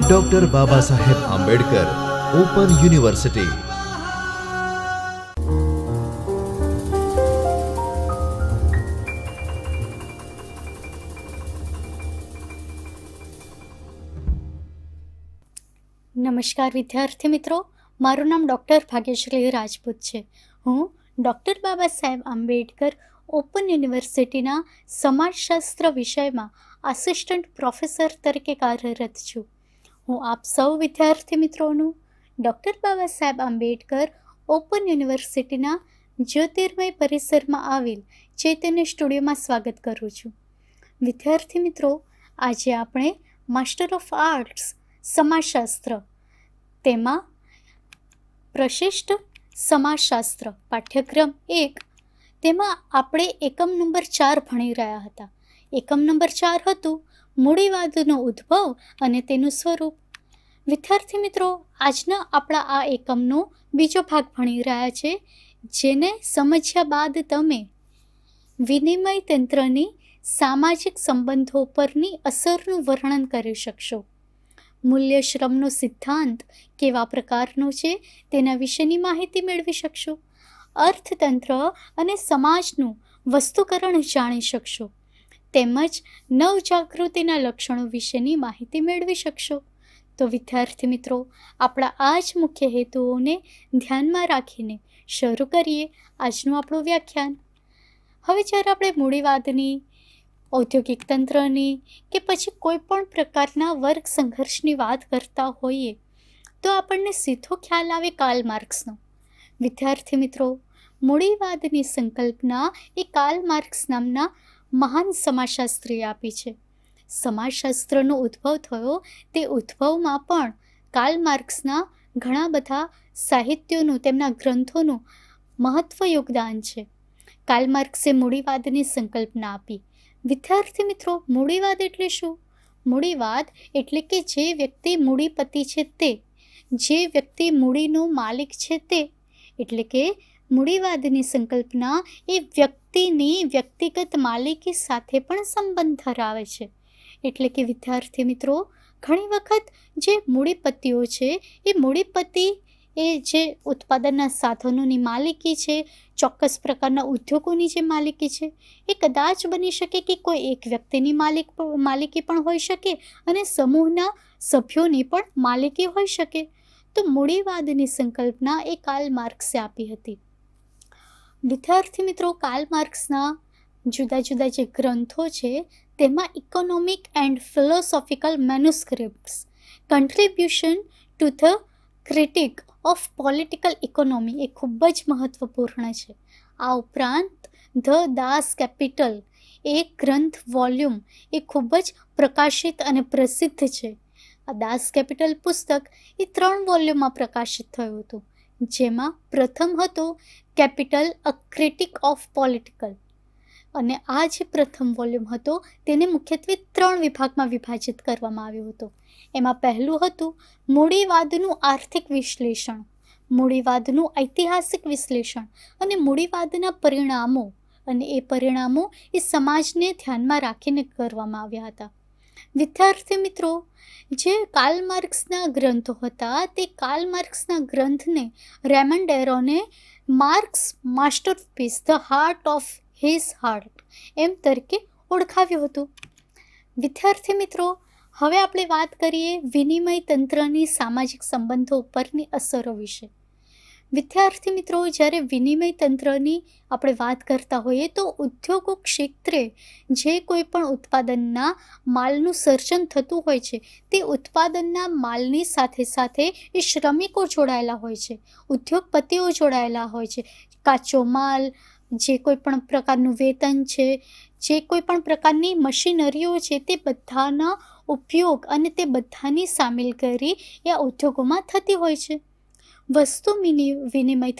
Doctor Baba Saheb Ambedkar open university નમસ્કાર વિદ્યાર્થી મિત્રો, મારું નામ ડૉક્ટર ભાગ્યશ્રી રાજપૂત છે. હું ડૉક્ટર બાબા સાહેબ આંબેડકર ઓપન યુનિવર્સિટીના સમાજશાસ્ત્ર વિષયમાં આસિસ્ટન્ટ પ્રોફેસર તરીકે કાર્યરત છું. હું આપ સૌ વિદ્યાર્થી મિત્રોનું ડૉક્ટર બાબા સાહેબ આંબેડકર ઓપન યુનિવર્સિટીના જ્યોતિર્મય પરિસરમાં આવેલ ચૈતન્ય સ્ટુડિયોમાં સ્વાગત કરું છું. વિદ્યાર્થી મિત્રો, આજે આપણે માસ્ટર ઓફ આર્ટ્સ સમાજશાસ્ત્ર તેમાં પ્રશિષ્ટ સમાજશાસ્ત્ર પાઠ્યક્રમ એક તેમાં આપણે એકમ નંબર ચાર ભણી રહ્યા હતા. એકમ નંબર ચાર હતું. મૂડીવાદનો ઉદ્ભવ અને તેનું સ્વરૂપ. વિદ્યાર્થી મિત્રો, આજના આપણા આ એકમનો બીજો ભાગ ભણી રહ્યા છે, જેને સમજ્યા બાદ તમે વિનિમય તંત્રની સામાજિક સંબંધો પરની અસરનું વર્ણન કરી શકશો. મૂલ્ય શ્રમનો સિદ્ધાંત કેવા પ્રકારનો છે, તેના વિશેની માહિતી મેળવી શકશો. અર્થતંત્ર અને સમાજનું વસ્તુકરણ જાણી શકશો. તેમજ નવજાગૃતિના લક્ષણો વિશેની માહિતી મેળવી શકશો. તો વિદ્યાર્થી મિત્રો, આપણા આ જ મુખ્ય હેતુઓને ધ્યાનમાં રાખીને શરૂ કરીએ આજનું આપણું વ્યાખ્યાન. હવે જ્યારે આપણે મૂડીવાદની, ઔદ્યોગિક તંત્રની કે પછી કોઈ પણ પ્રકારના વર્ગ સંઘર્ષની વાત કરતા હોઈએ, તો આપણને સીધો ખ્યાલ આવે કાર્લ માર્ક્સનો વિદ્યાર્થી મિત્રો, મૂડીવાદની સંકલ્પના એ કાર્લ માર્ક્સ નામના મહાન સમાજશાસ્ત્રીએ આપી છે. સમાજશાસ્ત્રનો ઉદ્ભવ થયો તે ઉદ્ભવમાં પણ કાર્લ માર્ક્સના ઘણા બધા સાહિત્યોનું, તેમના ગ્રંથોનું મહત્વ યોગદાન છે. કાર્લ માર્ક્સે મૂડીવાદની સંકલ્પના આપી. વિદ્યાર્થી મિત્રો, મૂડીવાદ એટલે શું? મૂડીવાદ એટલે કે જે વ્યક્તિ મૂડીપતિ છે તે, જે વ્યક્તિ મૂડીનો માલિક છે તે, એટલે કે મૂડીવાદની સંકલ્પના એ વ્યક્તિની વ્યક્તિગત માલિકી સાથે પણ સંબંધ ધરાવે છે. એટલે કે વિદ્યાર્થી મિત્રો, ઘણી વખત જે મૂડીપતિઓ છે, એ મૂડીપતિ એ જે ઉત્પાદનના સાધનોની માલિકી છે, ચોક્કસ પ્રકારના ઉદ્યોગોની જે માલિકી છે, એ કદાચ બની શકે કે કોઈ એક વ્યક્તિની માલિક માલિકી પણ હોઈ શકે અને સમૂહના સભ્યોની પણ માલિકી હોઈ શકે. તો મૂડીવાદની સંકલ્પના એ કાલ માર્ક્સે આપી હતી. વિદ્યાર્થી મિત્રો કાર્લ માર્ક્સના જુદા જુદા જે ગ્રંથો છે, તેમાં economic and philosophical manuscripts contribution to the critique of political economy એ ખૂબ જ મહત્વપૂર્ણ છે. આ ઉપરાંત ધ દાસ કેપિટલ એ ગ્રંથ વોલ્યુમ એ ખૂબ જ પ્રકાશિત અને પ્રસિદ્ધ છે. આ દાસ કેપિટલ પુસ્તક એ ત્રણ વોલ્યુમમાં પ્રકાશિત થયું હતું. જેમાં પ્રથમ હતો capital, a critique of political. અને આ જે પ્રથમ વોલ્યુમ હતો, તેને મુખ્યત્વે ત્રણ વિભાગમાં વિભાજિત કરવામાં આવ્યો હતો. એમાં પહેલું હતું મૂડીવાદનું આર્થિક વિશ્લેષણ, મૂડીવાદનું ઐતિહાસિક વિશ્લેષણ અને મૂડીવાદના પરિણામો. અને એ પરિણામો એ સમાજને ધ્યાનમાં રાખીને કરવામાં આવ્યા હતા. વિદ્યાર્થી મિત્રો, જે કાર્લ માર્ક્સના ગ્રંથો હતા, તે કાર્લ માર્ક્સના ગ્રંથને Raymond એરોને Marx masterpiece the heart of his heart એમ તરીકે ઓળખાવ્યું હતું. વિદ્યાર્થી મિત્રો, હવે આપણે વાત કરીએ વિનિમય તંત્રની સામાજિક સંબંધો ઉપરની અસરો વિશે. વિદ્યાર્થી મિત્રો, જ્યારે વિનિમય તંત્રની આપણે વાત કરતા હોઈએ, તો ઉદ્યોગો ક્ષેત્રે જે કોઈ પણ ઉત્પાદનના માલનું સર્જન થતું હોય છે, તે ઉત્પાદનના માલની સાથે સાથે એ શ્રમિકો જોડાયેલા હોય છે, ઉદ્યોગપતિઓ જોડાયેલા હોય છે. કાચો માલ, જે કોઈ પણ પ્રકારનું વેતન છે, જે કોઈ પણ પ્રકારની મશીનરીઓ છે, તે બધાના ઉપયોગ અને તે બધાની સામેલ કરી એ ઉદ્યોગોમાં થતી હોય છે. વસ્તુ વિનિમય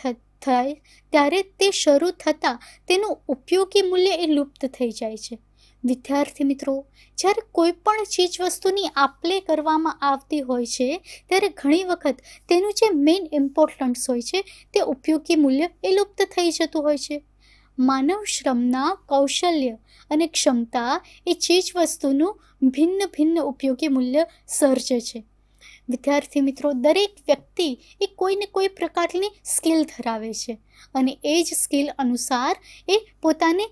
થાય ત્યારે તે શરૂ થતાં તેનું ઉપયોગી મૂલ્ય એ લુપ્ત થઈ જાય છે. વિદ્યાર્થી મિત્રો, જ્યારે કોઈ પણ ચીજ વસ્તુની આપલે કરવામાં આવતી હોય છે, ત્યારે ઘણી વખત તેનું જે મેઇન ઇમ્પોર્ટન્સ હોય છે, તે ઉપયોગી મૂલ્ય એ લુપ્ત થઈ જતું હોય છે. માનવ શ્રમના કૌશલ્ય અને ક્ષમતા એ ચીજ વસ્તુનું ભિન્ન ભિન્ન ઉપયોગી મૂલ્ય સર્જે છે. વિદ્યાર્થી મિત્રો, દરેક વ્યક્તિ એ કોઈને કોઈ પ્રકારની સ્કિલ ધરાવે છે અને એ જ સ્કિલ અનુસાર એ પોતાને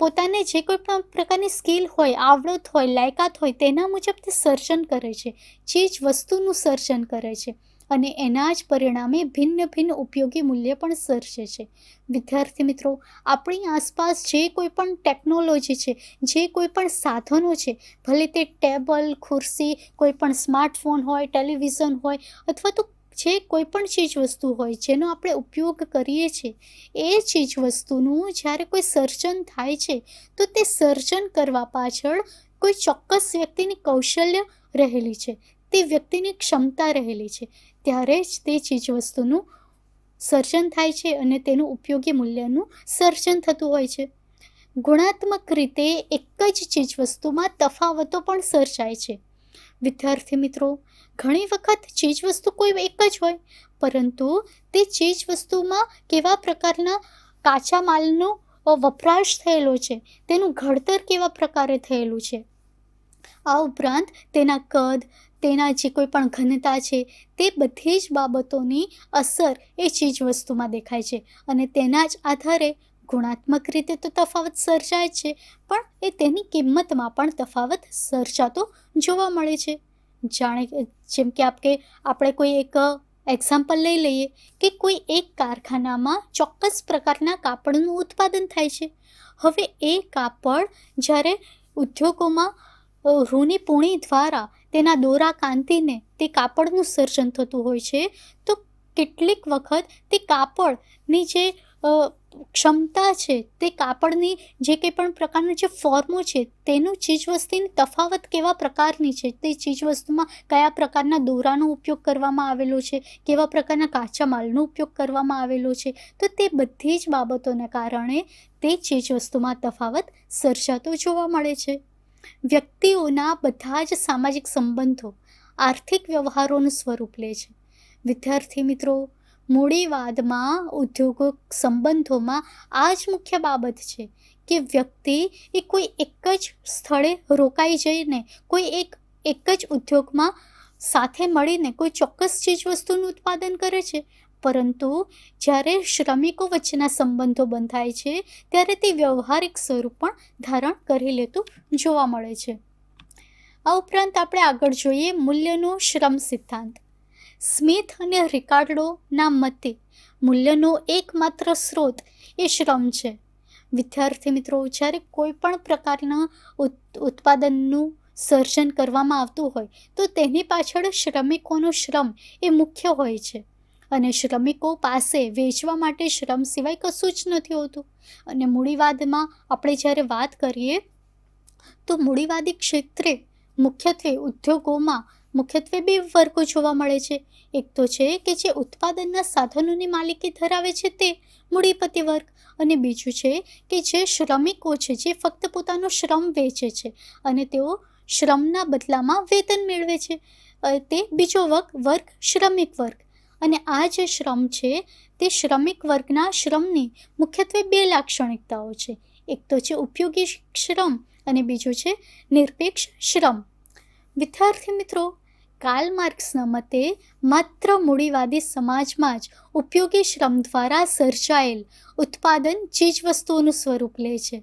પોતાને જે કોઈ પણ પ્રકારની સ્કિલ હોય, આવડત હોય, લાયકાત હોય, તેના મુજબ તે સર્જન કરે છે. ચીજ વસ્તુનું સર્જન કરે છે. અને એના જ પરિણામે ભિન્ન ભિન્ન ઉપયોગી મૂલ્ય પણ સર્જે છે. વિદ્યાર્થી મિત્રો, આપણી આસપાસ જે કોઈ પણ ટેકનોલોજી છે, જે કોઈ પણ સાધનો છે, ભલે તે ટેબલ, ખુરશી, કોઈ પણ સ્માર્ટફોન હોય, ટેલિવિઝન હોય, અથવા તો જે કોઈ પણ ચીજ વસ્તુ હોય, જેનો આપણે ઉપયોગ કરીએ છીએ, એ ચીજ વસ્તુનું જ્યારે કોઈ સર્જન થાય છે, તો તે સર્જન કરવા પાછળ કોઈ ચોક્કસ વ્યક્તિની કૌશલ્ય રહેલી છે. તે વ્યક્તિની ક્ષમતા રહેલી છે. ત્યારે જ તે ચીજવસ્તુનું સર્જન થાય છે અને તેનું ઉપયોગી મૂલ્યનું સર્જન થતું હોય છે. ગુણાત્મક રીતે એક જ ચીજવસ્તુમાં તફાવતો પણ સર્જાય છે. વિદ્યાર્થી મિત્રો, ઘણી વખત ચીજવસ્તુ કોઈ એક જ હોય, પરંતુ તે ચીજવસ્તુમાં કેવા પ્રકારના કાચા માલનો વપરાશ થયેલો છે, તેનું ઘડતર કેવા પ્રકારે થયેલું છે. આ ઉપરાંત તેના કદ તેના જે કોઈ પણ ઘનતા છે, તે બધી જ બાબતોની અસર એ ચીજ વસ્તુમાં દેખાય છે. અને તેના જ આધારે ગુણાત્મક રીતે તો તફાવત સર્જાય છે, પણ એ તેની કિંમતમાં પણ તફાવત સર્જાતો જોવા મળે છે. જાણે જેમ કે આપણે આપણે કોઈ એક એક્ઝામ્પલ લઈ લઈએ કે કોઈ એક કારખાનામાં ચોક્કસ પ્રકારના કાપડનું ઉત્પાદન થાય છે. હવે એ કાપડ જ્યારે ઉદ્યોગોમાં રૂની પૂણી દ્વારા તેના દોરા કાંતીને તે કાપડનું સર્જન થતું હોય છે, તો કેટલીક વખત તે કાપડની જે ક્ષમતા છે, તે કાપડની જે કંઈ પણ પ્રકારના જે ફોર્મો છે, તેનું ચીજવસ્તુની તફાવત કેવા પ્રકારની છે, તે ચીજવસ્તુમાં કયા પ્રકારના દોરાનો ઉપયોગ કરવામાં આવેલો છે, કેવા પ્રકારના કાચા માલનો ઉપયોગ કરવામાં આવેલો છે, તો તે બધી જ બાબતોને કારણે તે ચીજવસ્તુમાં તફાવત સર્જાતો જોવા મળે છે. વ્યક્તિઓના બધા જ સામાજિક સંબંધો આર્થિક વ્યવહારોનું સ્વરૂપ લે છે. વિદ્યાર્થી મિત્રો, મૂડીવાદમાં ઉદ્યોગો સંબંધોમાં આ જ મુખ્ય બાબત છે કે વ્યક્તિ એ કોઈ એક જ સ્થળે રોકાઈ જઈને, કોઈ એક એક જ ઉદ્યોગમાં સાથે મળીને કોઈ ચોક્કસ ચીજ વસ્તુનું ઉત્પાદન કરે છે. પરંતુ જ્યારે શ્રમિકો વચ્ચેના સંબંધો બંધાય છે, ત્યારે તે વ્યવહારિક સ્વરૂપ પણ ધારણ કરી લેતું જોવા મળે છે. આ ઉપરાંત આપણે આગળ જોઈએ મૂલ્યનો શ્રમ સિદ્ધાંત. સ્મિથ અને રિકાર્ડોના મતે મૂલ્યનો એકમાત્ર સ્ત્રોત એ શ્રમ છે. વિદ્યાર્થી મિત્રો, જ્યારે કોઈ પણ પ્રકારના ઉત- ઉત્પાદનનું સર્જન કરવામાં આવતું હોય, તો તેની પાછળ શ્રમિકોનો શ્રમ એ મુખ્ય હોય છે. અને શ્રમિકો પાસે વેચવા માટે શ્રમ સિવાય કશું જ નથી હોતું. અને મૂડીવાદમાં આપણે જ્યારે વાત કરીએ, તો મૂડીવાદી ક્ષેત્રે મુખ્યત્વે ઉદ્યોગોમાં મુખ્યત્વે બે વર્ગો જોવા મળે છે. એક તો છે કે જે ઉત્પાદનના સાધનોની માલિકી ધરાવે છે તે મૂડીપતિ વર્ગ અને બીજું છે કે જે શ્રમિકો છે જે ફક્ત પોતાનો શ્રમ વેચે છે અને તેઓ શ્રમના બદલામાં વેતન મેળવે છે. તે બીજો વર્ગ વર્ગ, શ્રમિક વર્ગ. અને આ જે શ્રમ છે, તે શ્રમિક વર્ગના શ્રમની મુખ્યત્વે બે લાક્ષણિકતાઓ છે. એક તો છે ઉપયોગી શ્રમ અને બીજું છે નિરપેક્ષ શ્રમ. વિદ્યાર્થી મિત્રો કાર્લ માર્ક્સના મતે માત્ર મૂડીવાદી સમાજમાં જ ઉપયોગી શ્રમ દ્વારા સર્જાયેલ ઉત્પાદન ચીજવસ્તુઓનું સ્વરૂપ લે છે.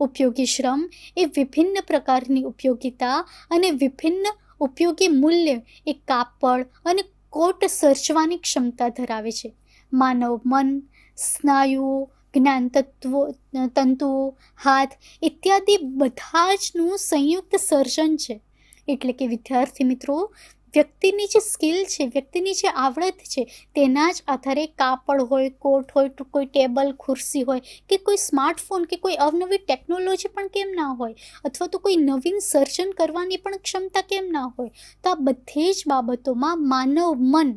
ઉપયોગી શ્રમ એ વિભિન્ન પ્રકારની ઉપયોગિતા અને વિભિન્ન ઉપયોગી મૂલ્ય, એ કાપડ અને કોટ સર્જવાની ક્ષમતા ધરાવે છે. માનવ મન સ્નાયુઓ જ્ઞાન તત્વો તંતુઓ હાથ ઇત્યાદિ બધા જનું સંયુક્ત સર્જન છે. એટલે કે વિદ્યાર્થી મિત્રો વ્યક્તિની જે સ્કિલ છે, વ્યક્તિની જે આવડત છે, તેના જ આધારે કાપડ હોય, કોટ હોય કોઈ ટેબલ, ખુરશી હોય કે કોઈ સ્માર્ટફોન કે કોઈ અવનવી ટેકનોલોજી પણ કેમ ના હોય અથવા તો કોઈ નવીન સર્જન કરવાની પણ ક્ષમતા કેમ ના હોય, તો આ બધી જ બાબતોમાં માનવ મન,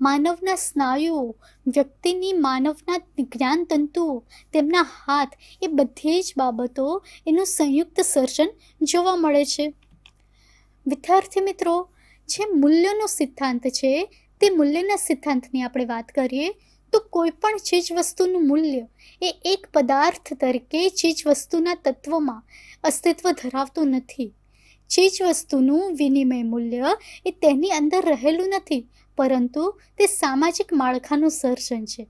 માનવના સ્નાયુઓ, વ્યક્તિની માનવના જ્ઞાન તંતુઓ, તેમના હાથ, એ બધી જ બાબતો એનું સંયુક્ત સર્જન જોવા મળે છે. વિદ્યાર્થી મિત્રો જે મૂલ્યનો સિદ્ધાંત છે, તે મૂલ્યના સિદ્ધાંતની આપણે વાત કરીએ, તો કોઈ પણ ચીજ વસ્તુનું મૂલ્ય એ એક પદાર્થ તરીકે ચીજ વસ્તુના તત્વમાં અસ્તિત્વ ધરાવતું નથી. ચીજ વસ્તુનું વિનિમય મૂલ્ય એ તેની અંદર રહેલું નથી, પરંતુ તે સામાજિક માળખાનું સર્જન છે.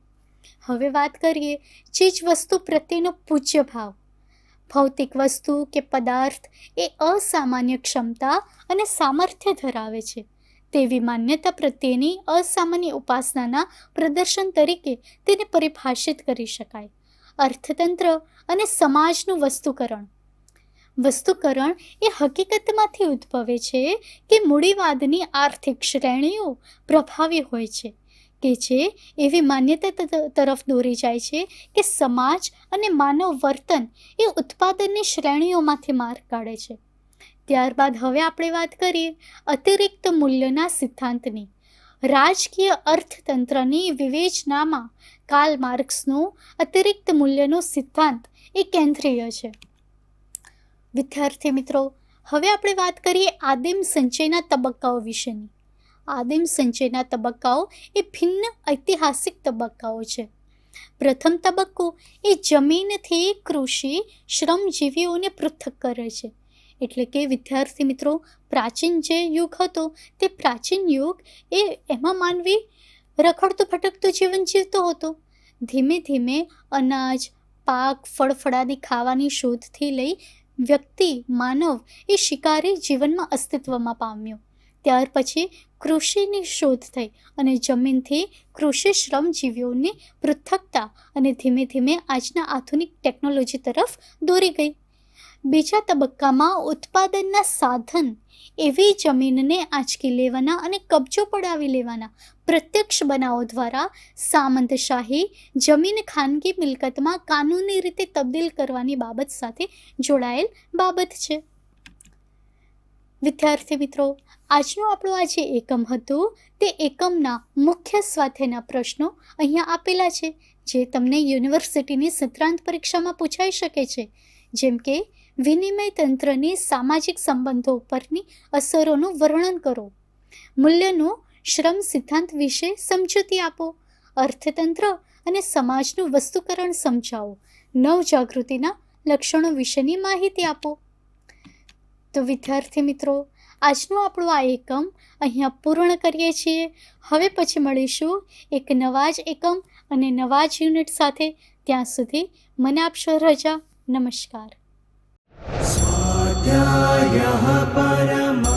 હવે વાત કરીએ ચીજ વસ્તુ પ્રત્યેનો પૂજ્ય ભાવ. ભૌતિક વસ્તુ કે પદાર્થ એ અસામાન્ય ક્ષમતા અને સામર્થ્ય ધરાવે છે. તેવી માન્યતા પ્રત્યેની અસામાન્ય ઉપાસનાના પ્રદર્શન તરીકે તેને પરિભાષિત કરી શકાય. અર્થતંત્ર અને સમાજનું વસ્તુકરણ. વસ્તુકરણ એ હકીકતમાંથી ઉદ્ભવે છે કે મૂડીવાદની આર્થિક શ્રેણીઓ પ્રભાવી હોય છે. કે જે એવી માન્યતા તરફ દોરી જાય છે કે સમાજ અને માનવ વર્તન એ ઉત્પાદનની શ્રેણીઓમાંથી માર્ગ કાઢે છે. ત્યારબાદ હવે આપણે વાત કરીએ અતિરિક્ત મૂલ્યના સિદ્ધાંતની. રાજકીય અર્થતંત્રની વિવેચનામાં કાર્લ માર્ક્સનું અતિરિક્ત મૂલ્યનો સિદ્ધાંત એ કેન્દ્રીય છે. વિદ્યાર્થી મિત્રો, હવે આપણે વાત કરીએ આદિમ સંચયના તબક્કાઓ વિશેની. આદિમ સંચયના તબક્કાઓ એ ભિન્ન ઐતિહાસિક તબક્કાઓ છે. પ્રથમ તબક્કો એ જમીનથી કૃષિ શ્રમજીવીઓને પૃથક કરે છે. એટલે કે, વિદ્યાર્થી મિત્રો, પ્રાચીન જે યુગ હતો, તે પ્રાચીન યુગ એ એમાં માનવી રખડતું, ભટકતું જીવન જીવતો હતો. ધીમે ધીમે અનાજ, પાક ફળફળાદી ખાવાની શોધથી લઈ વ્યક્તિ, માનવ એ શિકારી જીવનમાં અસ્તિત્વમાં પામ્યો. ત્યાર પછી કૃષિની શોધ થઈ અને જમીનથી કૃષિ શ્રમજીવીઓની પૃથકતા અને ધીમે ધીમે આજના આધુનિક ટેકનોલોજી તરફ દોરી ગઈ. બીજા તબક્કામાં ઉત્પાદનના સાધન એવી જમીનને આંચકી લેવાના અને કબજો પડાવી લેવાના પ્રત્યક્ષ બનાવો દ્વારા સામંતશાહી, જમીન ખાનગી મિલકતમાં કાનૂની રીતે તબદીલ કરવાની બાબત સાથે જોડાયેલ બાબત છે. વિદ્યાર્થી મિત્રો, આજનું આપણું આ જે એકમ હતું, તે એકમના મુખ્ય સ્વાધ્યાયના પ્રશ્નો અહીંયા આપેલા છે, જે તમને યુનિવર્સિટીની સત્રાંત પરીક્ષામાં પૂછાઈ શકે છે. જેમ કે, વિનિમય તંત્રની સામાજિક સંબંધો પરની અસરોનું વર્ણન કરો. મૂલ્યનો શ્રમ સિદ્ધાંત વિશે સમજૂતી આપો. અર્થતંત્ર અને સમાજનું વસ્તુકરણ સમજાવો. નવજાગૃતિના લક્ષણો વિશેની માહિતી આપો. તો વિદ્યાર્થી મિત્રો, આજનું આપણું આ એકમ અહીંયા પૂર્ણ કરીએ છીએ. હવે પછી મળીશું એક નવા જ એકમ અને નવા જ યુનિટ સાથે. ત્યાં સુધી મને આપશો રજા. નમસ્કાર. પરમા